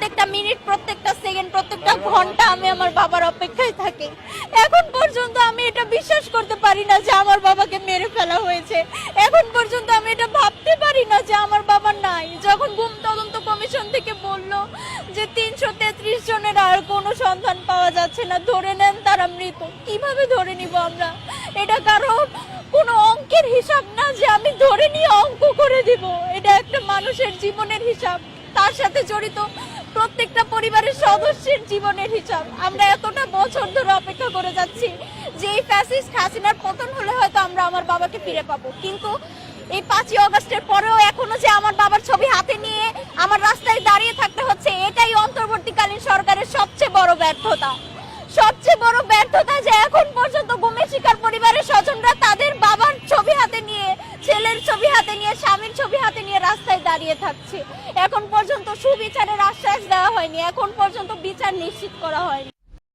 প্রত্যেকটা মিনিট, প্রত্যেকটা সেকেন্ড প্রত্যেকটা ঘণ্টা আমি আমার বাবার অপেক্ষায় থাকি। এখন পর্যন্ত আমি এটা বিশ্বাস করতে পারি না যে আমার বাবাকে মেরে ফেলা হয়েছে। এখন পর্যন্ত আমি এটা ভাবতে পারি না যে আমার বাবা নাই। যখন গুম তদন্ত কমিশন থেকে বলল যে তিনশো তেত্রিশ জনের আর কোনো সন্ধান পাওয়া যাচ্ছে না, ধরে নেন তারা মৃত। কীভাবে ধরে নিব আমরা? এটা কারও কোনো অঙ্কের হিসাব না যে আমি ধরে নিয়ে অঙ্ক করে দিব। এটা একটা মানুষের জীবনের হিসাব। তার সাথে জড়িত প্রত্যেকটা পরিবারের সদস্যের জীবনের হিসাব। আমরা এতটা বছর ধরে অপেক্ষা করে যাচ্ছি যে এই ফ্যাসিস্ট হাসিনার পতন হলে হয়তো আমরা আমার বাবাকে ফিরে পাবো। কিন্তু এই পাঁচই অগস্টের পরেও এখনও যে আমার বাবার ছবি হাতে নিয়ে আমার রাস্তায় দাঁড়িয়ে থাকতে হচ্ছে, এটাই অন্তর্বর্তীকালীন সরকারের সবচেয়ে বড় ব্যর্থতা। সবচেয়ে বড় ব্যর্থতা যে এখন পর্যন্ত গুমের শিকার পরিবারের স্বজনরা তাদের বাবার ছবি হাতে নিয়ে ছেলের ছবি হাতে নিয়ে, স্বামীর ছবি হাতে নিয়ে রাস্তায় দাঁড়িয়ে থাকছে। এখন পর্যন্ত সুবিচারের আশ্বাস দেওয়া হয়নি। এখন পর্যন্ত বিচার নিশ্চিত করা হয়নি।